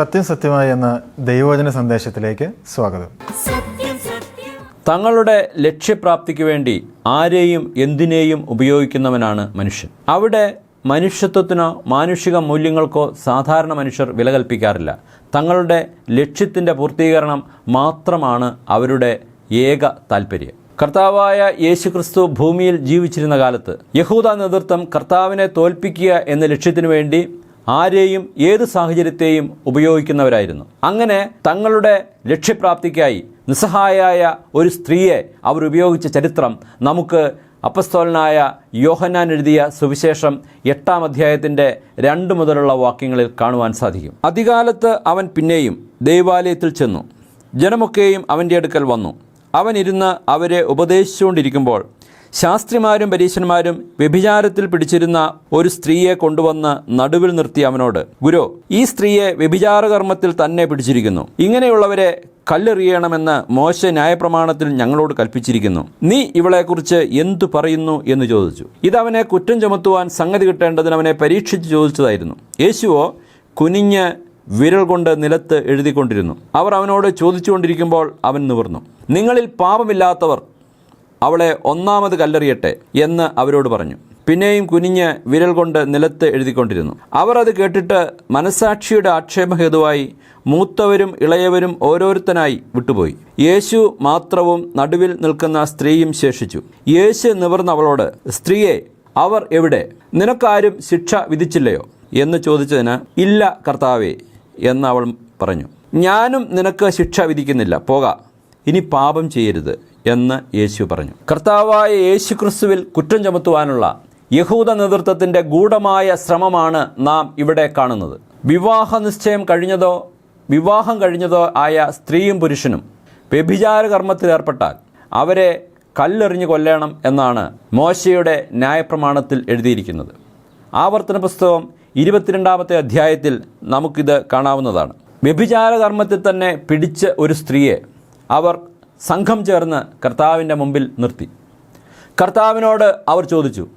സത്യം സത്യമായി എന്ന ദൈവവചന സന്ദേശത്തിലേക്ക് സ്വാഗതം. തങ്ങളുടെ ലക്ഷ്യപ്രാപ്തിക്ക് വേണ്ടി ആരെയും എന്തിനേയും ഉപയോഗിക്കുന്നവനാണ് മനുഷ്യൻ. അവിടെ മനുഷ്യത്വത്തിനോ മാനുഷിക മൂല്യങ്ങൾക്കോ സാധാരണ മനുഷ്യർ വില കൽപ്പിക്കാറില്ല. തങ്ങളുടെ ലക്ഷ്യത്തിന്റെ പൂർത്തീകരണം മാത്രമാണ് അവരുടെ ഏക താൽപ്പര്യം കർത്താവായ യേശുക്രിസ്തു ഭൂമിയിൽ ജീവിച്ചിരുന്ന കാലത്ത് യഹൂദ നേതൃത്വം കർത്താവിനെ തോൽപ്പിക്കുക എന്ന ലക്ഷ്യത്തിനു വേണ്ടി ആരെയും ഏത് സാഹചര്യത്തെയും ഉപയോഗിക്കുന്നവരായിരുന്നു. അങ്ങനെ തങ്ങളുടെ ലക്ഷ്യപ്രാപ്തിക്കായി നിസ്സഹായായ ഒരു സ്ത്രീയെ അവർ ഉപയോഗിച്ച ചരിത്രം നമുക്ക് അപ്പസ്തോലനായ യോഹന്നാൻ എഴുതിയ സുവിശേഷം എട്ടാം അധ്യായത്തിന്റെ രണ്ട് മുതലുള്ള വാക്യങ്ങളിൽ കാണുവാൻ സാധിക്കും. അധികാലത്ത് അവൻ പിന്നെയും ദൈവാലയത്തിൽ ചെന്നു. ജനമൊക്കെയും അവന്റെ അടുക്കൽ വന്നു. അവൻ ഇരുന്ന് അവരെ ഉപദേശിച്ചുകൊണ്ടിരിക്കുമ്പോൾ ശാസ്ത്രിമാരും പരീശന്മാരും വ്യഭിചാരത്തിൽ പിടിച്ചിരുന്ന ഒരു സ്ത്രീയെ കൊണ്ടുവന്ന് നടുവിൽ നിർത്തി അവനോട് ഗുരു ഈ സ്ത്രീയെ വ്യഭിചാരകർമ്മത്തിൽ തന്നെ പിടിച്ചിരിക്കുന്നു. ഇങ്ങനെയുള്ളവരെ കല്ലെറിയണമെന്ന് മോശ ന്യായപ്രമാണത്തിൽ ഞങ്ങളോട് കൽപ്പിച്ചിരിക്കുന്നു. നീ ഇവളെക്കുറിച്ച് എന്തു പറയുന്നു? എന്ന് ചോദിച്ചു. ഇതവനെ കുറ്റം ചുമത്തുവാൻ സംഗതി കിട്ടേണ്ടതിന് അവനെ പരീക്ഷിച്ച് ചോദിച്ചതായിരുന്നു. യേശുവോ കുനിഞ്ഞ് വിരൽ കൊണ്ട് നിലത്ത് എഴുതിക്കൊണ്ടിരുന്നു. അവർ അവനോട് ചോദിച്ചുകൊണ്ടിരിക്കുമ്പോൾ അവൻ നിവർന്നു. നിങ്ങളിൽ പാപമില്ലാത്തവർ അവളെ ഒന്നാമത് കല്ലെറിയട്ടെ എന്ന് അവരോട് പറഞ്ഞു. പിന്നെയും കുനിഞ്ഞ് വിരൽ കൊണ്ട് നിലത്ത് എഴുതിക്കൊണ്ടിരുന്നു. അവർ അത് കേട്ടിട്ട് മനസാക്ഷിയുടെ ആക്ഷേപഹേതുവായി മൂത്തവരും ഇളയവരും ഓരോരുത്തനായി വിട്ടുപോയി. യേശു മാത്രവും നടുവിൽ നിൽക്കുന്ന സ്ത്രീയും ശേഷിച്ചു. യേശു നിവർന്ന് അവളോട് സ്ത്രീയെ അവർ എവിടെ? നിനക്കാരും ശിക്ഷ വിധിച്ചില്ലയോ? എന്ന് ചോദിച്ചതിന് ഇല്ല കർത്താവേ എന്ന് അവൾ പറഞ്ഞു. ഞാനും നിനക്ക് ശിക്ഷ വിധിക്കുന്നില്ല. പോക. ഇനി പാപം ചെയ്യരുത്. എന്ന് യേശു പറഞ്ഞു. കർത്താവായ യേശു ക്രിസ്തുവിൽ കുറ്റം ചുമത്തുവാനുള്ള യഹൂദ നേതൃത്വത്തിന്റെ ഗൂഢമായ ശ്രമമാണ് നാം ഇവിടെ കാണുന്നത്. വിവാഹ നിശ്ചയം കഴിഞ്ഞതോ വിവാഹം കഴിഞ്ഞതോ ആയ സ്ത്രീയും പുരുഷനും വ്യഭിചാര കർമ്മത്തിൽ ഏർപ്പെട്ടാൽ അവരെ കല്ലെറിഞ്ഞു കൊല്ലണം എന്നാണ് മോശയുടെ ന്യായപ്രമാണത്തിൽ എഴുതിയിരിക്കുന്നത്. ആവർത്തന പുസ്തകം ഇരുപത്തിരണ്ടാമത്തെ അധ്യായത്തിൽ നമുക്കിത് കാണാവുന്നതാണ്. വ്യഭിചാര കർമ്മത്തിൽ തന്നെ പിടിച്ച ഒരു സ്ത്രീയെ അവർ സംഘം ചേർന്ന് കർത്താവിന്റെ മുമ്പിൽ നിർത്തി. കർത്താവിനോട് അവർ ചോദിച്ചു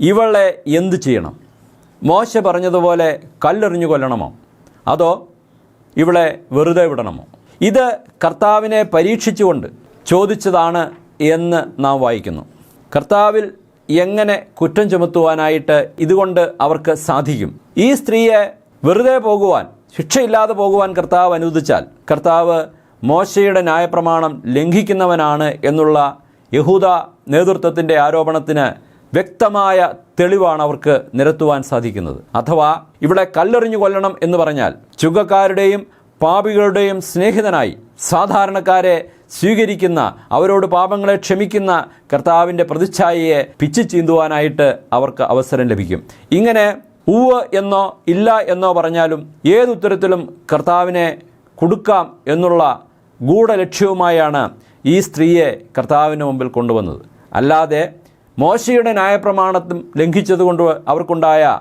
ഇവളെ എന്തു ചെയ്യണം? മോശ പറഞ്ഞതുപോലെ കല്ലെറിഞ്ഞു കൊല്ലണമോ? അതോ ഇവളെ വെറുതെ വിടണമോ? ഇത് കർത്താവിനെ പരീക്ഷിച്ചുകൊണ്ട് ചോദിച്ചതാണ് എന്ന് നാം വായിക്കുന്നു. കർത്താവിൽ എങ്ങനെ കുറ്റം ചുമത്തുവാനായിട്ട് ഇതുകൊണ്ട് അവർക്ക് സാധിക്കും? ഈ സ്ത്രീയെ വെറുതെ പോകുവാൻ ശിക്ഷയില്ലാതെ പോകുവാൻ കർത്താവ് അനുവദിച്ചാൽ കർത്താവ് മോശയുടെ ന്യായപ്രമാണം ലംഘിക്കുന്നവനാണ് എന്നുള്ള യഹൂദ നേതൃത്വത്തിന്റെ ആരോപണത്തിന് വ്യക്തമായ തെളിവാണ് അവർക്ക് നിരത്തുവാൻ സാധിക്കുന്നത്. അഥവാ ഇവിടെ കല്ലെറിഞ്ഞു കൊല്ലണം എന്ന് പറഞ്ഞാൽ ചുങ്കക്കാരുടെയും പാപികളുടെയും സ്നേഹിതനായി സാധാരണക്കാരെ സ്വീകരിക്കുന്ന അവരോട് പാപങ്ങളെ ക്ഷമിക്കുന്ന കർത്താവിന്റെ പ്രതിച്ഛായയെ പിച്ചു ചീന്തുവാനായിട്ട് അവർക്ക് അവസരം ലഭിക്കും. ഇങ്ങനെ ഉവ് എന്നോ ഇല്ല എന്നോ പറഞ്ഞാലും ഏതുത്തരത്തിലും കർത്താവിനെ കൊടുക്കാം എന്നുള്ള ഗൂഢലക്ഷ്യവുമായാണ് ഈ സ്ത്രീയെ കർത്താവിന് മുമ്പിൽ കൊണ്ടുവന്നത്. അല്ലാതെ മോശയുടെ ന്യായപ്രമാണത്തും ലംഘിച്ചതുകൊണ്ട് അവർക്കുണ്ടായ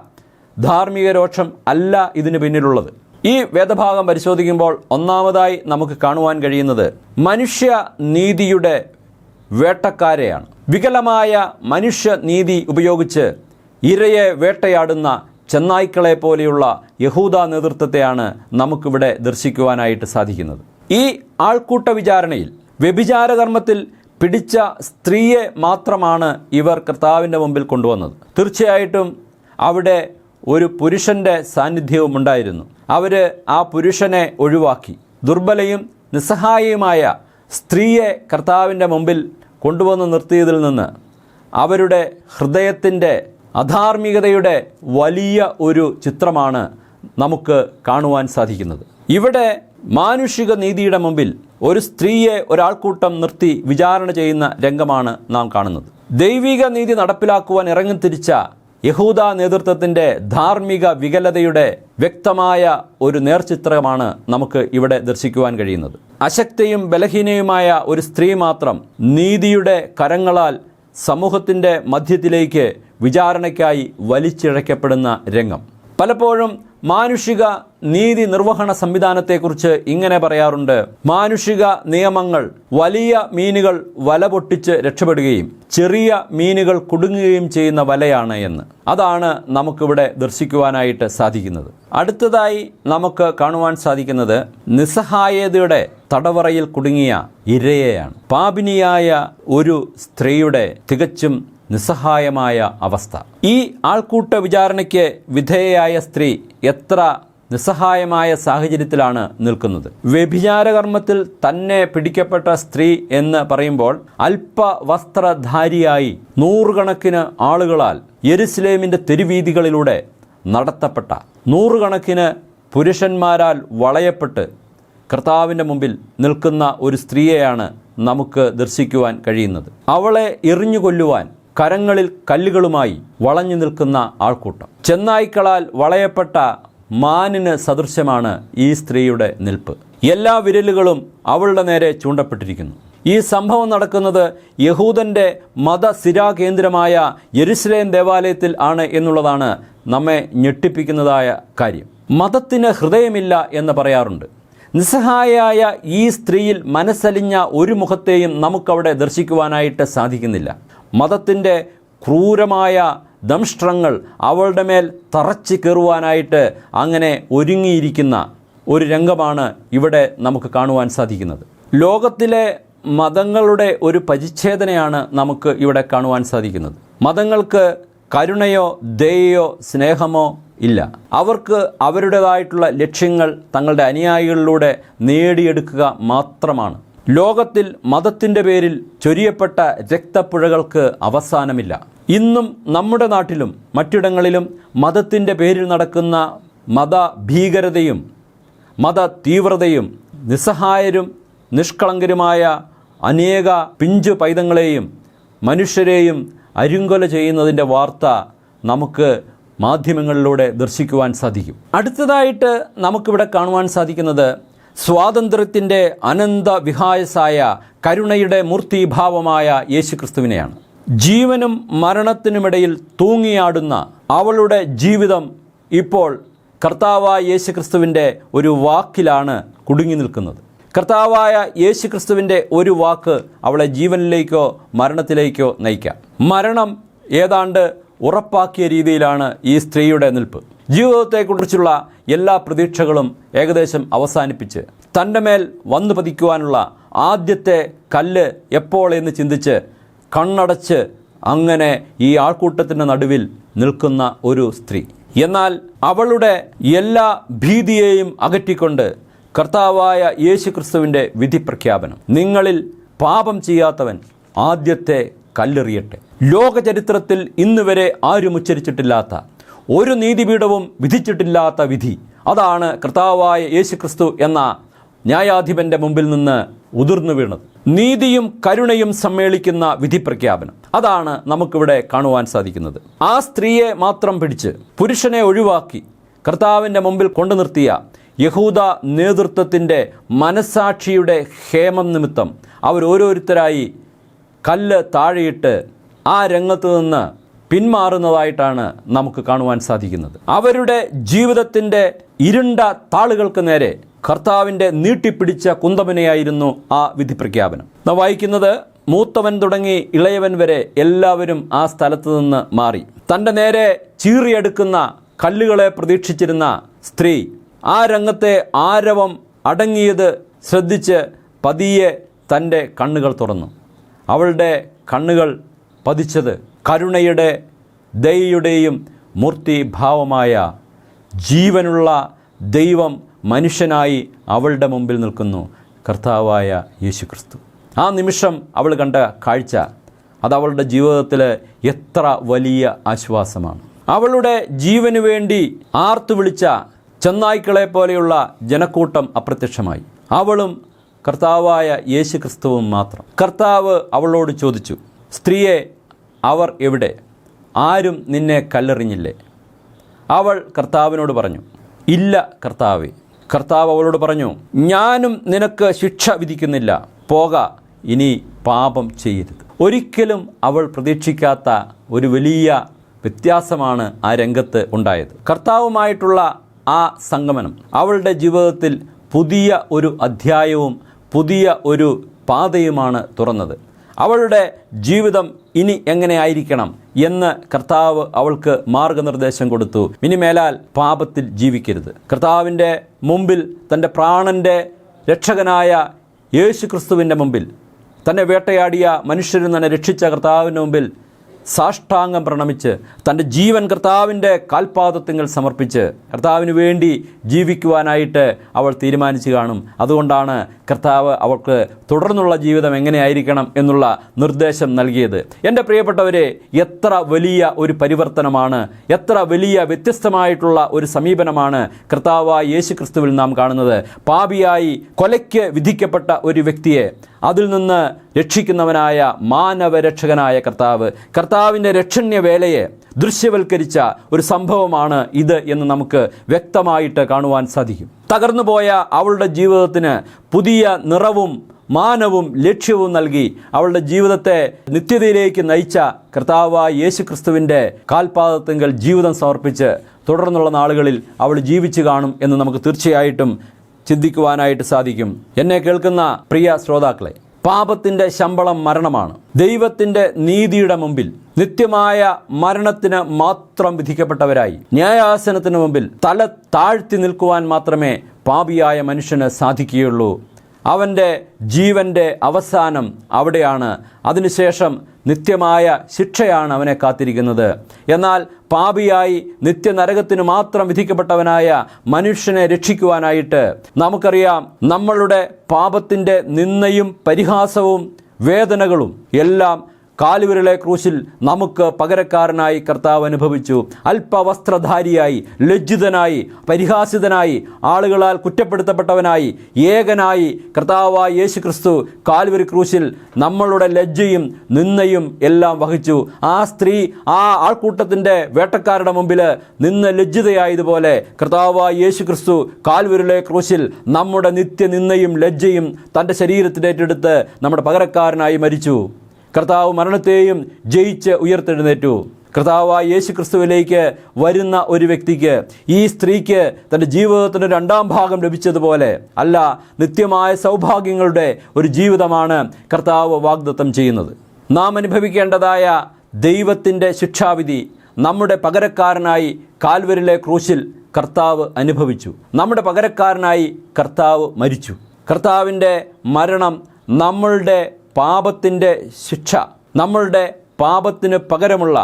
ധാർമ്മിക രോക്ഷം അല്ല ഇതിന് പിന്നിലുള്ളത്. ഈ വേദഭാഗം പരിശോധിക്കുമ്പോൾ ഒന്നാമതായി നമുക്ക് കാണുവാൻ കഴിയുന്നത് മനുഷ്യ നീതിയുടെ വേട്ടക്കാരെയാണ്. വികലമായ മനുഷ്യ നീതി ഉപയോഗിച്ച് ഇരയെ വേട്ടയാടുന്ന ചെന്നായ്ക്കളെ പോലെയുള്ള യഹൂദ നേതൃത്വത്തെയാണ് നമുക്കിവിടെ ദർശിക്കുവാനായിട്ട് സാധിക്കുന്നത്. ഈ ആൾക്കൂട്ട വിചാരണയിൽ വ്യഭിചാരകർമ്മത്തിൽ പിടിച്ച സ്ത്രീയെ മാത്രമാണ് ഇവർ കർത്താവിന്റെ മുമ്പിൽ കൊണ്ടുവന്നത്. തീർച്ചയായിട്ടും അവിടെ ഒരു പുരുഷന്റെ സാന്നിധ്യവും ഉണ്ടായിരുന്നു. അവർ ആ പുരുഷനെ ഒഴിവാക്കി. ദുർബലയും നിസ്സഹായയുമായ സ്ത്രീയെ കർത്താവിന്റെ മുമ്പിൽ കൊണ്ടുവന്ന് നിർത്തിയതിൽ നിന്ന് അവരുടെ ഹൃദയത്തിന്റെ അധാർമികതയുടെ വലിയ ഒരു ചിത്രമാണ് നമുക്ക് കാണുവാൻ സാധിക്കുന്നത്. ഇവിടെ മാനുഷിക നീതിയുടെ മുമ്പിൽ ഒരു സ്ത്രീയെ ഒരാൾക്കൂട്ടം നിർത്തി വിചാരണ ചെയ്യുന്ന രംഗമാണ് നാം കാണുന്നത്. ദൈവിക നീതി നടപ്പിലാക്കുവാൻ ഇറങ്ങിത്തിരിച്ച യഹൂദ നേതൃത്വത്തിന്റെ ധാർമ്മിക വികലതയുടെ വ്യക്തമായ ഒരു നേർചിത്രമാണ് നമുക്ക് ഇവിടെ ദർശിക്കുവാൻ കഴിയുന്നത്. അശക്തയും ബലഹീനയുമായ ഒരു സ്ത്രീ മാത്രം നീതിയുടെ കരങ്ങളാൽ സമൂഹത്തിന്റെ മധ്യത്തിലേക്ക് വിചാരണയ്ക്കായി വലിച്ചിഴക്കപ്പെടുന്ന രംഗം. പലപ്പോഴും മാനുഷിക നീതി നിർവഹണ സംവിധാനത്തെക്കുറിച്ച് ഇങ്ങനെ പറയാറുണ്ട്. മാനുഷിക നിയമങ്ങൾ വലിയ മീനുകൾ വല പൊട്ടിച്ച് രക്ഷപ്പെടുകയും ചെറിയ മീനുകൾ കുടുങ്ങുകയും ചെയ്യുന്ന വലയാണ് എന്ന്. അതാണ് നമുക്കിവിടെ ദർശിക്കുവാനായിട്ട് സാധിക്കുന്നത്. അടുത്തതായി നമുക്ക് കാണുവാൻ സാധിക്കുന്നത് നിസ്സഹായതയുടെ തടവറയിൽ കുടുങ്ങിയ ഇരയെയാണ്. പാപിനിയായ ഒരു സ്ത്രീയുടെ തികച്ചും നിസ്സഹായമായ അവസ്ഥ. ഈ ആൾക്കൂട്ട വിചാരണയ്ക്ക് വിധേയയായ സ്ത്രീ എത്ര നിസ്സഹായമായ സാഹചര്യത്തിലാണ് നിൽക്കുന്നത്? വ്യഭിചാരകർമ്മത്തിൽ തന്നെ പിടിക്കപ്പെട്ട സ്ത്രീ എന്ന് പറയുമ്പോൾ അല്പ വസ്ത്രധാരിയായി നൂറുകണക്കിന് ആളുകളാൽ യെരുസലേമിന്റെ തെരുവീതികളിലൂടെ നടത്തപ്പെട്ട നൂറുകണക്കിന് പുരുഷന്മാരാൽ വളയപ്പെട്ട് കർത്താവിന്റെ മുമ്പിൽ നിൽക്കുന്ന ഒരു സ്ത്രീയെയാണ് നമുക്ക് ദർശിക്കുവാൻ കഴിയുന്നത്. അവളെ എറിഞ്ഞു കൊല്ലുവാൻ കരങ്ങളിൽ കല്ലുകളുമായി വളഞ്ഞു നിൽക്കുന്ന ആൾക്കൂട്ടം. ചെന്നായ്ക്കളാൽ വളയപ്പെട്ട മാനിന് സദൃശ്യമാണ് ഈ സ്ത്രീയുടെ നിൽപ്പ്. എല്ലാ വിരലുകളും അവളുടെ നേരെ ചൂണ്ടപ്പെട്ടിരിക്കുന്നു. ഈ സംഭവം നടക്കുന്നത് യഹൂദന്റെ മതസിരാകേന്ദ്രമായ യെരുസലേം ദേവാലയത്തിൽ ആണ് എന്നുള്ളതാണ് നമ്മെ ഞെട്ടിപ്പിക്കുന്നതായ കാര്യം. മതത്തിന് ഹൃദയമില്ല എന്ന് പറയാറുണ്ട്. നിസ്സഹായായ ഈ സ്ത്രീയിൽ മനസ്സലിഞ്ഞ ഒരു മുഖത്തെയും നമുക്കവിടെ ദർശിക്കുവാനായിട്ട് സാധിക്കുന്നില്ല. മതത്തിന്റെ ക്രൂരമായ ദംഷ്ട്രങ്ങൾ അവളുടെ മേൽ തറച്ചു കയറുവാനായിട്ട് അങ്ങനെ ഒരുങ്ങിയിരിക്കുന്ന ഒരു രംഗമാണ് ഇവിടെ നമുക്ക് കാണുവാൻ സാധിക്കുന്നത്. ലോകത്തിലെ മതങ്ങളുടെ ഒരു പരിച്ഛേദനയാണ് നമുക്ക് ഇവിടെ കാണുവാൻ സാധിക്കുന്നത്. മതങ്ങൾക്ക് കരുണയോ ദയയോ സ്നേഹമോ ഇല്ല. അവർക്ക് അവരുടേതായിട്ടുള്ള ലക്ഷ്യങ്ങൾ തങ്ങളുടെ അനുയായികളിലൂടെ നേടിയെടുക്കുക മാത്രമാണ്. ലോകത്തിൽ മതത്തിന്റെ പേരിൽ ചൊരിയപ്പെട്ട രക്തപ്പുഴകൾക്ക് അവസാനമില്ല. ഇന്നും നമ്മുടെ നാട്ടിലും മറ്റിടങ്ങളിലും മതത്തിന്റെ പേരിൽ നടക്കുന്ന മത ഭീകരതയും മത തീവ്രതയും നിസ്സഹായരും നിഷ്കളങ്കരുമായ അനേക പിഞ്ചു പൈതങ്ങളെയും മനുഷ്യരെയും അരുങ്കൊല ചെയ്യുന്നതിന്റെ വാർത്ത നമുക്ക് മാധ്യമങ്ങളിലൂടെ ദർശിക്കുവാൻ സാധിക്കും. അടുത്തതായിട്ട് നമുക്കിവിടെ കാണുവാൻ സാധിക്കുന്നത് സ്വാതന്ത്ര്യത്തിന്റെ അനന്ത വിഹായസായ കരുണയുടെ മൂർത്തിഭാവമായ യേശുക്രിസ്തുവിനെയാണ്. ജീവനും മരണത്തിനുമിടയിൽ തൂങ്ങിയാടുന്ന അവളുടെ ജീവിതം ഇപ്പോൾ കർത്താവായ യേശുക്രിസ്തുവിന്റെ ഒരു വാക്കിലാണ് കുടുങ്ങി നിൽക്കുന്നത്. കർത്താവായ യേശുക്രിസ്തുവിന്റെ ഒരു വാക്ക് അവളെ ജീവനിലേക്കോ മരണത്തിലേക്കോ നയിക്കാം. മരണം ഏതാണ്ട് ഉറപ്പാക്കിയ രീതിയിലാണ് ഈ സ്ത്രീയുടെ നിൽപ്പ്. ജീവിതത്തെക്കുറിച്ചുള്ള എല്ലാ പ്രതീക്ഷകളും ഏകദേശം അവസാനിപ്പിച്ച് തന്റെ മേൽ വന്നു പതിക്കുവാനുള്ള ആദ്യത്തെ കല്ല് എപ്പോൾ എന്ന് ചിന്തിച്ച് കണ്ണടച്ച് അങ്ങനെ ഈ ആൾക്കൂട്ടത്തിന്റെ നടുവിൽ നിൽക്കുന്ന ഒരു സ്ത്രീ. എന്നാൽ അവളുടെ എല്ലാ ഭീതിയെയും അകറ്റിക്കൊണ്ട് കർത്താവായ യേശു ക്രിസ്തുവിന്റെ വിധി പ്രഖ്യാപനം നിങ്ങളിൽ പാപം ചെയ്യാത്തവൻ ആദ്യത്തെ കല്ലെറിയട്ടെ. ലോകചരിത്രത്തിൽ ഇന്നുവരെ ആരും ഉച്ചരിച്ചിട്ടില്ലാത്ത ഒരു നീതിപീഠവും വിധിച്ചിട്ടില്ലാത്ത വിധി. അതാണ് കർത്താവായ യേശു ക്രിസ്തു എന്ന ന്യായാധിപന്റെ മുമ്പിൽ നിന്ന് ഉതിർന്നു വീണത്. നീതിയും കരുണയും സമ്മേളിക്കുന്ന വിധി പ്രഖ്യാപനം അതാണ് നമുക്കിവിടെ കാണുവാൻ സാധിക്കുന്നത്. ആ സ്ത്രീയെ മാത്രം പിടിച്ച് പുരുഷനെ ഒഴിവാക്കി കർത്താവിന്റെ മുമ്പിൽ കൊണ്ടു നിർത്തിയ യഹൂദ നേതൃത്വത്തിന്റെ മനസാക്ഷിയുടെ ഹേമം നിമിത്തം അവരോരോരുത്തരായി കല്ല് താഴെയിട്ട് ആ രംഗത്ത് നിന്ന് പിന്മാറുന്നതായിട്ടാണ് നമുക്ക് കാണുവാൻ സാധിക്കുന്നത്. അവരുടെ ജീവിതത്തിന്റെ ഇരുണ്ട താളുകൾക്ക് നേരെ കർത്താവിന്റെ നീട്ടിപ്പിടിച്ച കുന്തമനയായിരുന്നു ആ വിധി പ്രഖ്യാപനം വായിക്കുന്നത് മൂത്തവൻ തുടങ്ങി ഇളയവൻ വരെ എല്ലാവരും ആ സ്ഥലത്ത് നിന്ന് മാറി. തന്റെ നേരെ ചീറിയെടുക്കുന്ന കല്ലുകളെ പ്രതീക്ഷിച്ചിരുന്ന സ്ത്രീ ആ രംഗത്തെ ആരവം അടങ്ങിയത് ശ്രദ്ധിച്ച് പതിയെ തന്റെ കണ്ണുകൾ തുറന്നു. അവളുടെ കണ്ണുകൾ പതിച്ചത് കരുണയുടെ ദയയുടെയും മൂർത്തിഭാവമായ ജീവനുള്ള ദൈവം മനുഷ്യനായി അവളുടെ മുമ്പിൽ നിൽക്കുന്നു. കർത്താവായ യേശുക്രിസ്തു. ആ നിമിഷം അവൾ കണ്ട കാഴ്ച അത് അവളുടെ ജീവിതത്തിൽ എത്ര വലിയ ആശ്വാസമാണ്. അവളുടെ ജീവന് വേണ്ടി ആർത്തു വിളിച്ച ചെന്നായ്ക്കളെ പോലെയുള്ള ജനക്കൂട്ടം അപ്രത്യക്ഷമായി. അവളും കർത്താവായ യേശു ക്രിസ്തുവും മാത്രം. കർത്താവ് അവളോട് ചോദിച്ചു സ്ത്രീയെ അവർ എവിടെ? ആരും നിന്നെ കല്ലെറിഞ്ഞില്ലേ? അവൾ കർത്താവിനോട് പറഞ്ഞു ഇല്ല കർത്താവേ. കർത്താവ് അവളോട് പറഞ്ഞു ഞാനും നിനക്ക് ശിക്ഷ വിധിക്കുന്നില്ല. പോക ഇനി പാപം ചെയ്യരുത്. ഒരിക്കലും അവൾ പ്രതീക്ഷിക്കാത്ത ഒരു വലിയ വ്യത്യാസമാണ് ആ രംഗത്ത് ഉണ്ടായത്. കർത്താവുമായിട്ടുള്ള ആ സംഗമനം അവളുടെ ജീവിതത്തിൽ പുതിയ ഒരു അധ്യായവും പുതിയ ഒരു പാതയുമാണ് തുറന്നത്. അവളുടെ ജീവിതം ഇനി എങ്ങനെ ആയിരിക്കണം എന്ന് കർത്താവ് അവൾക്ക് മാർഗനിർദ്ദേശം കൊടുത്തു. ഇനി മേലാൽ പാപത്തിൽ ജീവിക്കരുത്. കർത്താവിന്റെ മുമ്പിൽ തന്റെ പ്രാണന്റെ രക്ഷകനായ യേശു ക്രിസ്തുവിന്റെ മുമ്പിൽ തന്നെ വേട്ടയാടിയ മനുഷ്യരിൽ തന്നെ രക്ഷിച്ച കർത്താവിന്റെ മുമ്പിൽ സാഷ്ടാംഗം പ്രണമിച്ച് തന്റെ ജീവൻ കർത്താവിന്റെ കാൽപാദത്തിങ്ങൾ സമർപ്പിച്ച് കർത്താവിന് വേണ്ടി ജീവിക്കുവാനായിട്ട് അവൾ തീരുമാനിച്ചു കാണും. അതുകൊണ്ടാണ് കർത്താവ് അവർക്ക് തുടർന്നുള്ള ജീവിതം എങ്ങനെയായിരിക്കണം എന്നുള്ള നിർദ്ദേശം നൽകിയത്. എന്റെ പ്രിയപ്പെട്ടവരെ എത്ര വലിയ ഒരു പരിവർത്തനമാണ് എത്ര വലിയ വ്യത്യസ്തമായിട്ടുള്ള ഒരു സമീപനമാണ് കർത്താവായ യേശു ക്രിസ്തുവിൽ നാം കാണുന്നത്. പാപിയായി കൊലയ്ക്ക് വിധിക്കപ്പെട്ട ഒരു വ്യക്തിയെ അതിൽ നിന്ന് രക്ഷിക്കുന്നവനായ മാനവരക്ഷകനായ കർത്താവ്. കർത്താവിന്റെ രക്ഷണ്യ വേലയെ ദൃശ്യവൽക്കരിച്ച ഒരു സംഭവമാണ് ഇത് എന്ന് നമുക്ക് വ്യക്തമായിട്ട് കാണുവാൻ സാധിക്കും. തകർന്നുപോയ അവളുടെ ജീവിതത്തിന് പുതിയ നിറവും മാനവും ലക്ഷ്യവും നൽകി അവളുടെ ജീവിതത്തെ നിത്യതയിലേക്ക് നയിച്ച കർത്താവായ യേശു ക്രിസ്തുവിന്റെ കാൽപാദത്തെങ്കിൽ ജീവിതം സമർപ്പിച്ച് തുടർന്നുള്ള നാളുകളിൽ അവൾ ജീവിച്ചു കാണും എന്ന് നമുക്ക് തീർച്ചയായിട്ടും ചിന്തിക്കുവാനായിട്ട് സാധിക്കും. എന്നെ കേൾക്കുന്ന പ്രിയ ശ്രോതാക്കളെ പാപത്തിന്റെ ശമ്പളം മരണമാണ്. ദൈവത്തിന്റെ നീതിയുടെ മുമ്പിൽ നിത്യമായ മരണത്തിന് മാത്രം വിധിക്കപ്പെട്ടവരായി. ന്യായാസനത്തിന് മുമ്പിൽ തല താഴ്ത്തി നിൽക്കുവാൻ മാത്രമേ പാപിയായ മനുഷ്യന് സാധിക്കുകയുള്ളൂ. അവന്റെ ജീവന്റെ അവസാനം അവിടെയാണ്. അതിനുശേഷം നിത്യമായ ശിക്ഷയാണ് അവനെ കാത്തിരിക്കുന്നത്. എന്നാൽ പാപിയായി നിത്യനരകത്തിന് മാത്രം വിധിക്കപ്പെട്ടവനായ മനുഷ്യനെ രക്ഷിക്കുവാനായിട്ട് നമുക്കറിയാം നമ്മളുടെ പാപത്തിന്റെ നിന്നയും പരിഹാസവും വേദനകളും എല്ലാം കാലുവിരലെ ക്രൂശിൽ നമുക്ക് പകരക്കാരനായി കർത്താവ് അനുഭവിച്ചു. അല്പവസ്ത്രധാരിയായി ലജ്ജിതനായി പരിഹാസിതനായി ആളുകളാൽ കുറ്റപ്പെടുത്തപ്പെട്ടവനായി ഏകനായി കർത്താവായ യേശു ക്രിസ്തു കാൽവരി ക്രൂശിൽ നമ്മളുടെ ലജ്ജയും നിന്നയും എല്ലാം വഹിച്ചു. ആ സ്ത്രീ ആ ആൾക്കൂട്ടത്തിന്റെ വേട്ടക്കാരുടെ മുമ്പിൽ നിന്ന് ലജ്ജിതയായതുപോലെ കർത്താവായ യേശു ക്രിസ്തു കാൽവരിലെ ക്രൂശിൽ നമ്മുടെ നിത്യനിന്നയും ലജ്ജയും തന്റെ ഏറ്റെടുത്ത് നമ്മുടെ പകരക്കാരനായി മരിച്ചു. കർത്താവ് മരണത്തെയും ജയിച്ച് ഉയർത്തെഴുന്നേറ്റു. കർത്താവായ യേശു ക്രിസ്തുവിലേക്ക് വരുന്ന ഒരു വ്യക്തിക്ക് ഈ സ്ത്രീക്ക് തന്റെ ജീവിതത്തിന്റെ രണ്ടാം ഭാഗം ലഭിച്ചതുപോലെ അല്ല നിത്യമായ സൗഭാഗ്യങ്ങളുടെ ഒരു ജീവിതമാണ് കർത്താവ് വാഗ്ദത്തം ചെയ്യുന്നത്. നാം അനുഭവിക്കേണ്ടതായ ദൈവത്തിന്റെ ശിക്ഷാവിധി നമ്മുടെ പകരക്കാരനായി കാൽവരിലെ ക്രൂശിൽ കർത്താവ് അനുഭവിച്ചു. നമ്മുടെ പകരക്കാരനായി കർത്താവ് മരിച്ചു. കർത്താവിന്റെ മരണം നമ്മളുടെ പാപത്തിന്റെ ശിക്ഷ നമ്മളുടെ പാപത്തിന് പകരമുള്ള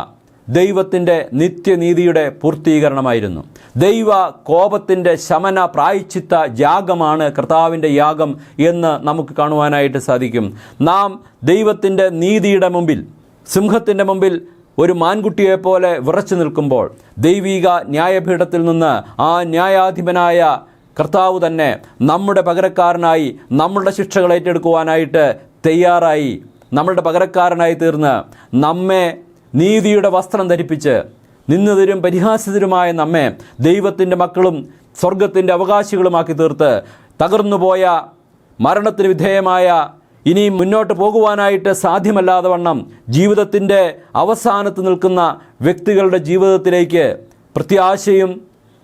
ദൈവത്തിന്റെ നിത്യനീതിയുടെ പൂർത്തീകരണമായിരുന്നു. ദൈവ കോപത്തിന്റെ ശമന പ്രായച്ചിത്ത യാഗമാണ് കർത്താവിന്റെ യാഗം എന്ന് നമുക്ക് കാണുവാനായിട്ട് സാധിക്കും. നാം ദൈവത്തിന്റെ നീതിയുടെ മുമ്പിൽ സിംഹത്തിന്റെ മുമ്പിൽ ഒരു മാൻകുട്ടിയെപ്പോലെ വിറച്ചു നിൽക്കുമ്പോൾ ദൈവിക ന്യായപീഠത്തിൽ നിന്ന് ആ ന്യായാധിപനായ കർത്താവ് തന്നെ നമ്മുടെ പകരക്കാരനായി നമ്മളുടെ ശിക്ഷകൾ ഏറ്റെടുക്കുവാനായിട്ട് തയ്യാറായി നമ്മളുടെ പകരക്കാരനായി തീർന്ന് നമ്മെ നീതിയുടെ വസ്ത്രം ധരിപ്പിച്ച് നിന്നതിരും പരിഹാസിതരുമായ നമ്മെ ദൈവത്തിന്റെ മക്കളും സ്വർഗത്തിന്റെ അവകാശികളുമാക്കി തീർത്ത് തകർന്നുപോയ മരണത്തിന് വിധേയമായ ഇനി മുന്നോട്ട് പോകുവാനായിട്ട് സാധ്യമല്ലാതെ വണ്ണം ജീവിതത്തിന്റെ അവസാനത്ത് നിൽക്കുന്ന വ്യക്തികളുടെ ജീവിതത്തിലേക്ക് പ്രത്യാശയും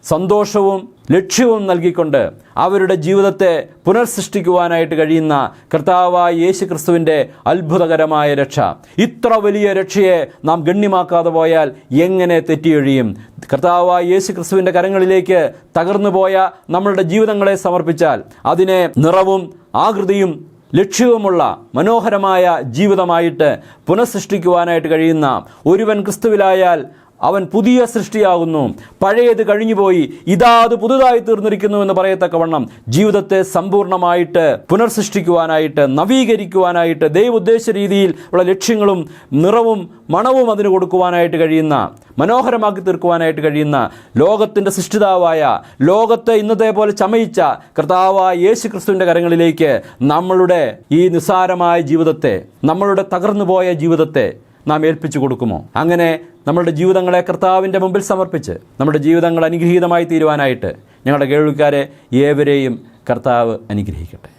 സന്തോഷവും ലക്ഷ്യവും നൽകിക്കൊണ്ട് അവരുടെ ജീവിതത്തെ പുനർസൃഷ്ടിക്കുവാനായിട്ട് കഴിയുന്ന കർത്താവായ യേശു ക്രിസ്തുവിന്റെ അത്ഭുതകരമായ രക്ഷ. ഇത്ര വലിയ രക്ഷയെ നാം ഗണ്യമാക്കാതെ പോയാൽ എങ്ങനെ തെറ്റിയൊഴിയും? കർത്താവായ യേശു ക്രിസ്തുവിന്റെ കരങ്ങളിലേക്ക് തകർന്നു പോയ നമ്മളുടെ ജീവിതങ്ങളെ സമർപ്പിച്ചാൽ അതിനെ നിറവും ആകൃതിയും ലക്ഷ്യവുമുള്ള മനോഹരമായ ജീവിതമായിട്ട് പുനഃസൃഷ്ടിക്കുവാനായിട്ട് കഴിയുന്ന ഒരുവൻ ക്രിസ്തുവിലായാൽ അവൻ പുതിയ സൃഷ്ടിയാകുന്നു. പഴയത് കഴിഞ്ഞുപോയി. ഇതാ അത് പുതുതായി തീർന്നിരിക്കുന്നു എന്ന് പറയത്തക്കവണ്ണം ജീവിതത്തെ സമ്പൂർണമായിട്ട് പുനർസൃഷ്ടിക്കുവാനായിട്ട് നവീകരിക്കുവാനായിട്ട് ദൈവ ഉദ്ദേശ രീതിയിൽ ഉള്ള ലക്ഷ്യങ്ങളും നിറവും മണവും അതിന് കൊടുക്കുവാനായിട്ട് കഴിയുന്ന മനോഹരമാക്കി തീർക്കുവാനായിട്ട് കഴിയുന്ന ലോകത്തിന്റെ സൃഷ്ടിതാവായ ലോകത്തെ ഇന്നത്തെ പോലെ ചമയിച്ച കർത്താവായ യേശു ക്രിസ്തുവിന്റെ കരങ്ങളിലേക്ക് നമ്മളുടെ ഈ നിസ്സാരമായ ജീവിതത്തെ നമ്മളുടെ തകർന്നുപോയ ജീവിതത്തെ നാം ഏൽപ്പിച്ചു കൊടുക്കുമോ? അങ്ങനെ നമ്മുടെ ജീവിതങ്ങളെ കർത്താവിന്റെ മുമ്പിൽ സമർപ്പിച്ച് നമ്മുടെ ജീവിതങ്ങൾ അനുഗ്രഹീതമായി തീരുവാനായിട്ട് ഞങ്ങളുടെ കേൾവിക്കാരെ ഏവരെയും കർത്താവ് അനുഗ്രഹിക്കട്ടെ.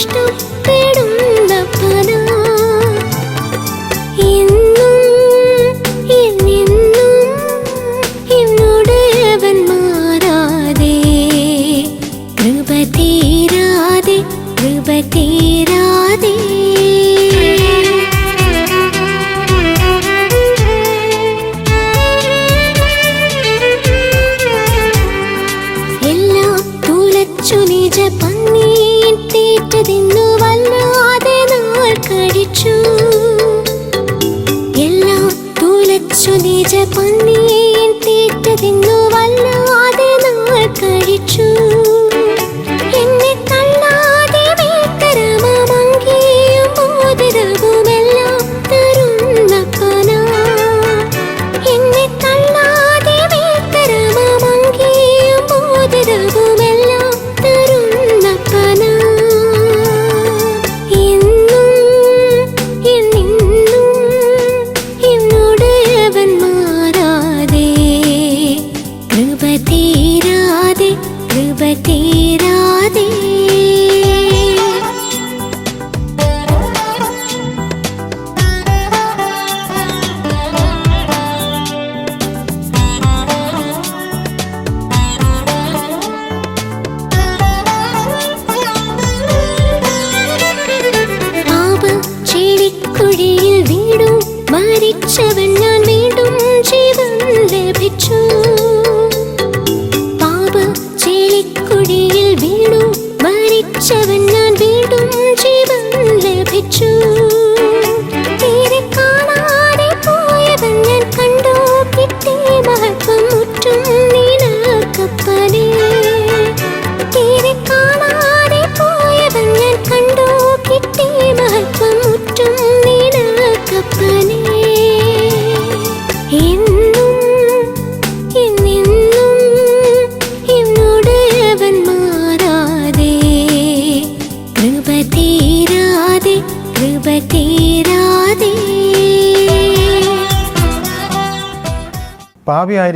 സ്വീകരിക്കാൻ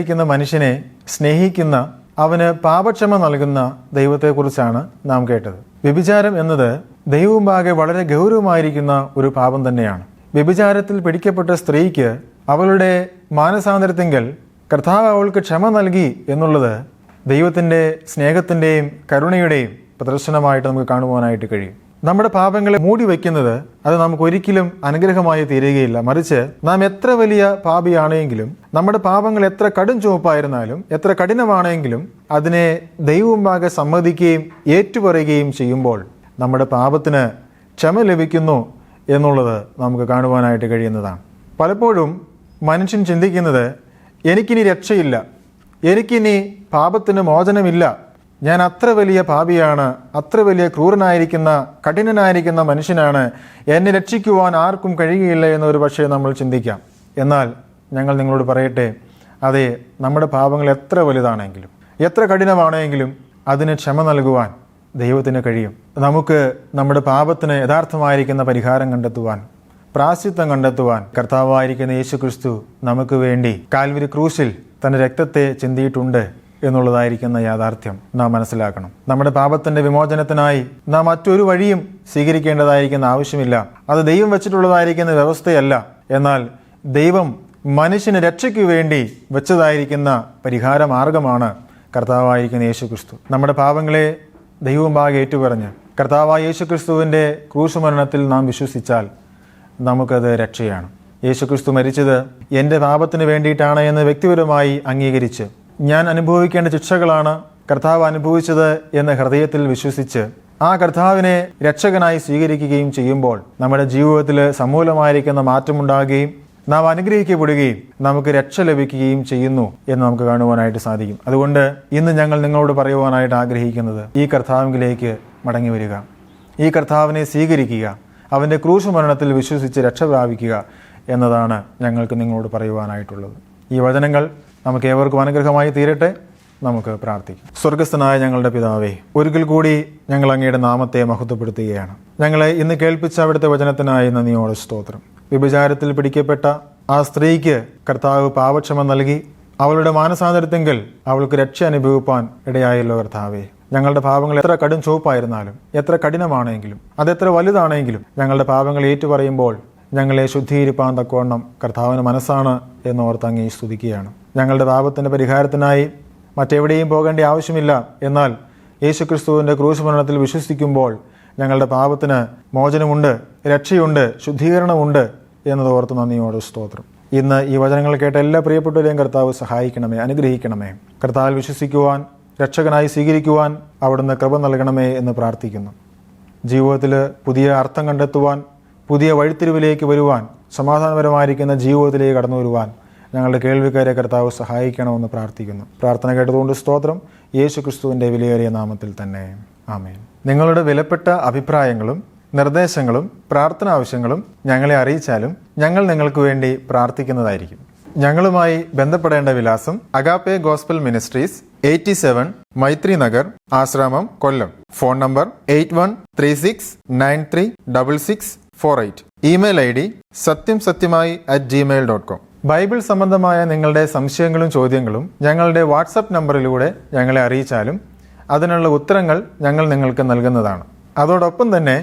പാപിയായിരിക്കുന്ന മനുഷ്യനെ സ്നേഹിക്കുന്ന അവന് പാപക്ഷമ നൽകുന്ന ദൈവത്തെക്കുറിച്ചാണ് നാം കേട്ടത്. വ്യഭിചാരം എന്നത് ദൈവമുമ്പാകെ വളരെ ഗൗരവമായിരിക്കുന്ന ഒരു പാപം തന്നെയാണ്. വ്യഭിചാരത്തിൽ പിടിക്കപ്പെട്ട സ്ത്രീക്ക് അവളുടെ മാനസാന്തരത്തിങ്കൽ കർത്താവ് അവൾക്ക് ക്ഷമ നൽകി എന്നുള്ളത് ദൈവത്തിന്റെ സ്നേഹത്തിന്റെയും കരുണയുടെയും പ്രദർശനമായിട്ട് നമുക്ക് കാണുവാനായിട്ട് കഴിയും. നമ്മുടെ പാപങ്ങളെ മൂടി വയ്ക്കുന്നത് അത് നമുക്ക് ഒരിക്കലും അനുഗ്രഹമായി തീരുകയില്ല. മറിച്ച് നാം എത്ര വലിയ പാപിയാണെങ്കിലും നമ്മുടെ പാപങ്ങൾ എത്ര കടും ചുവപ്പായിരുന്നാലും എത്ര കഠിനമാണെങ്കിലും അതിനെ ദൈവമുമ്പാകെ സമ്മതിക്കുകയും ഏറ്റുപറയുകയും ചെയ്യുമ്പോൾ നമ്മുടെ പാപത്തിന് ക്ഷമ ലഭിക്കുന്നു എന്നുള്ളത് നമുക്ക് കാണുവാനായിട്ട് കഴിയുന്നതാണ്. പലപ്പോഴും മനുഷ്യൻ ചിന്തിക്കുന്നത് എനിക്കിനി രക്ഷയില്ല. എനിക്കിനി പാപത്തിന് മോചനമില്ല. ഞാൻ അത്ര വലിയ പാപിയാണ് അത്ര വലിയ ക്രൂരനായിരിക്കുന്ന കഠിനനായിരിക്കുന്ന മനുഷ്യനാണ്. എന്നെ രക്ഷിക്കുവാൻ ആർക്കും കഴിയുകയില്ല എന്നൊരു പക്ഷേ നമ്മൾ ചിന്തിക്കാം. എന്നാൽ ഞങ്ങൾ നിങ്ങളോട് പറയട്ടെ അതെ നമ്മുടെ പാപങ്ങൾ എത്ര വലുതാണെങ്കിലും എത്ര കഠിനമാണെങ്കിലും അതിന് ക്ഷമ നൽകുവാൻ ദൈവത്തിന് കഴിയും. നമുക്ക് നമ്മുടെ പാപത്തിന് യഥാർത്ഥമായിരിക്കുന്ന പരിഹാരം കണ്ടെത്തുവാൻ പ്രാസിത്വം കണ്ടെത്തുവാൻ കർത്താവായിരിക്കുന്ന യേശു ക്രിസ്തു നമുക്ക് വേണ്ടി കാൽവരി ക്രൂശിൽ തന്റെ രക്തത്തെ ചിന്തിയിട്ടുണ്ട്. എന്നുള്ളതായിരിക്കുന്ന യാഥാർത്ഥ്യം നാം മനസ്സിലാക്കണം. നമ്മുടെ പാപത്തിന്റെ വിമോചനത്തിനായി നാം മറ്റൊരു വഴിയും സ്വീകരിക്കേണ്ടതായിരിക്കുന്ന ആവശ്യമില്ല. അത് ദൈവം വെച്ചിട്ടുള്ളതായിരിക്കുന്ന വ്യവസ്ഥയല്ല. എന്നാൽ ദൈവം മനുഷ്യന് രക്ഷയ്ക്ക് വേണ്ടി വെച്ചതായിരിക്കുന്ന പരിഹാര മാർഗമാണ് കർത്താവായിരിക്കുന്ന യേശു ക്രിസ്തു നമ്മുടെ പാപങ്ങളെ ദൈവമുമ്പാകെ ഏറ്റുപറഞ്ഞ് കർത്താവായ യേശു ക്രിസ്തുവിന്റെ ക്രൂശുമരണത്തിൽ നാം വിശ്വസിച്ചാൽ നമുക്കത് രക്ഷയാണ്. യേശു ക്രിസ്തു മരിച്ചത് എന്റെ പാപത്തിന് വേണ്ടിയിട്ടാണ് എന്ന് വ്യക്തിപരമായി അംഗീകരിച്ച് ഞാൻ അനുഭവിക്കേണ്ട ശിക്ഷകളാണ് കർത്താവ് അനുഭവിച്ചത് എന്ന് ഹൃദയത്തിൽ വിശ്വസിച്ച് ആ കർത്താവിനെ രക്ഷകനായി സ്വീകരിക്കുകയും ചെയ്യുമ്പോൾ നമ്മുടെ ജീവിതത്തിൽ സമൂലമായിരിക്കുന്ന മാറ്റമുണ്ടാകുകയും നാം അനുഗ്രഹിക്കപ്പെടുകയും നമുക്ക് രക്ഷ ലഭിക്കുകയും ചെയ്യുന്നു എന്ന് നമുക്ക് കാണുവാനായിട്ട് സാധിക്കും. അതുകൊണ്ട് ഇന്ന് ഞങ്ങൾ നിങ്ങളോട് പറയുവാനായിട്ട് ആഗ്രഹിക്കുന്നത് ഈ കർത്താവിലേക്ക് മടങ്ങി വരിക. ഈ കർത്താവിനെ സ്വീകരിക്കുക. അവന്റെ ക്രൂശ് മരണത്തിൽ വിശ്വസിച്ച് രക്ഷ പ്രാപിക്കുക എന്നതാണ് ഞങ്ങൾക്ക് നിങ്ങളോട് പറയുവാനായിട്ടുള്ളത്. ഈ വചനങ്ങൾ നമുക്ക് ഏവർക്കും അനുഗ്രഹമായി തീരട്ടെ. നമുക്ക് പ്രാർത്ഥിക്കാം. സ്വർഗസ്ഥനായ ഞങ്ങളുടെ പിതാവേ ഒരിക്കൽ കൂടി ഞങ്ങൾ അങ്ങയുടെ നാമത്തെ മഹത്വപ്പെടുത്തുകയാണ്. ഞങ്ങളെ ഇന്ന് കേൾപ്പിച്ച അവിടുത്തെ വചനത്തിനായി നന്ദിയോട് സ്തോത്രം. വിഭചാരത്തിൽ പിടിക്കപ്പെട്ട ആ സ്ത്രീക്ക് കർത്താവ് പാപക്ഷമ നൽകി അവളുടെ മാനസാന്തരത്തെങ്കിൽ അവൾക്ക് രക്ഷ അനുഭവിപ്പാൻ ഇടയായല്ലോ കർത്താവേ. ഞങ്ങളുടെ പാപങ്ങൾ എത്ര കടും ചുവപ്പായിരുന്നാലും എത്ര കഠിനമാണെങ്കിലും അതെത്ര വലുതാണെങ്കിലും ഞങ്ങളുടെ പാപങ്ങൾ ഏറ്റുപറയുമ്പോൾ ഞങ്ങളെ ശുദ്ധീകരിപ്പാൻ തക്കവണ്ണം കർത്താവിന് മനസ്സാണ് എന്നോർത്ത് അങ്ങേ സ്തുതിക്കുകയാണ്. ഞങ്ങളുടെ താപത്തിന്റെ പരിഹാരത്തിനായി മറ്റെവിടെയും പോകേണ്ട ആവശ്യമില്ല. എന്നാൽ യേശുക്രിസ്തുവിന്റെ ക്രൂശ് മരണത്തിൽ വിശ്വസിക്കുമ്പോൾ ഞങ്ങളുടെ പാപത്തിന് മോചനമുണ്ട് രക്ഷയുണ്ട് ശുദ്ധീകരണമുണ്ട് എന്നത് ഓർത്ത് നന്ദിയോട് സ്തോത്രം. ഇന്ന് ഈ വചനങ്ങൾ കേട്ട എല്ലാ പ്രിയപ്പെട്ടവരെയും കർത്താവ് സഹായിക്കണമേ അനുഗ്രഹിക്കണമേ. കർത്താവിൽ വിശ്വസിക്കുവാൻ രക്ഷകനായി സ്വീകരിക്കുവാൻ അവിടുന്ന് കൃപ നൽകണമേ എന്ന് പ്രാർത്ഥിക്കുന്നു. ജീവിതത്തിൽ പുതിയ അർത്ഥം കണ്ടെത്തുവാൻ പുതിയ വഴിത്തിരിവിലേക്ക് വരുവാൻ സമാധാനപരമായിരിക്കുന്ന ജീവിതത്തിലേക്ക് കടന്നു വരുവാൻ ഞങ്ങളുടെ കേൾവിക്കാരെ കർത്താവ് സഹായിക്കണമെന്ന് പ്രാർത്ഥിക്കുന്നു. പ്രാർത്ഥന കേട്ടതുകൊണ്ട് സ്തോത്രം. യേശു ക്രിസ്തുവിന്റെ വിലയേറിയ നാമത്തിൽ തന്നെ. ആമേൻ. നിങ്ങളുടെ വിലപ്പെട്ട അഭിപ്രായങ്ങളും നിർദ്ദേശങ്ങളും പ്രാർത്ഥന ആവശ്യങ്ങളും ഞങ്ങളെ അറിയിച്ചാലും ഞങ്ങൾ നിങ്ങൾക്ക് വേണ്ടി പ്രാർത്ഥിക്കുന്നതായിരിക്കും. ഞങ്ങളുമായി ബന്ധപ്പെടേണ്ട വിലാസം Agape gospel ministries eighty seven Maithri Nagar Ashramam Kollam. Phone number eight one three six nine three double six four eight. Email I D സത്യം സത്യമായി at Gmail dot com Bible സംബന്ധമായ നിങ്ങളുടെ സംശയങ്ങളും ചോദ്യങ്ങളും ഞങ്ങളുടെ വാട്സപ്പ് നമ്പറിലൂടെ ഞങ്ങളെ അറിയിച്ചാലും അതിനുള്ള ഉത്തരങ്ങൾ ഞങ്ങൾ നിങ്ങൾക്ക് നൽകുന്നതാണ്. അതോടൊപ്പം തന്നെ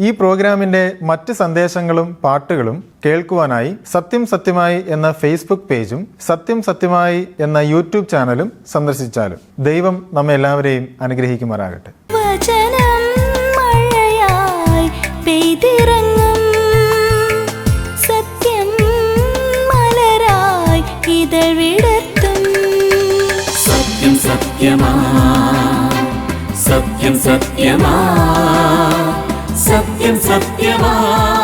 ഈ പ്രോഗ്രാമിന്റെ മറ്റ് സന്ദേശങ്ങളും പാട്ടുകളും കേൾക്കുവാനായി സത്യം സത്യമായി എന്ന ഫേസ്ബുക്ക് പേജും സത്യം സത്യമായി എന്ന യൂട്യൂബ് ചാനലും സന്ദർശിച്ചാലും ദൈവം നമ്മെ എല്ലാവരെയും അനുഗ്രഹിക്കുമാറാകട്ടെ. പെയ്തിറങ്ങും. ഇതൾ സത്യം സത്യമാ. സത്യം സത്യമാ. സത്യം സത്യമാ.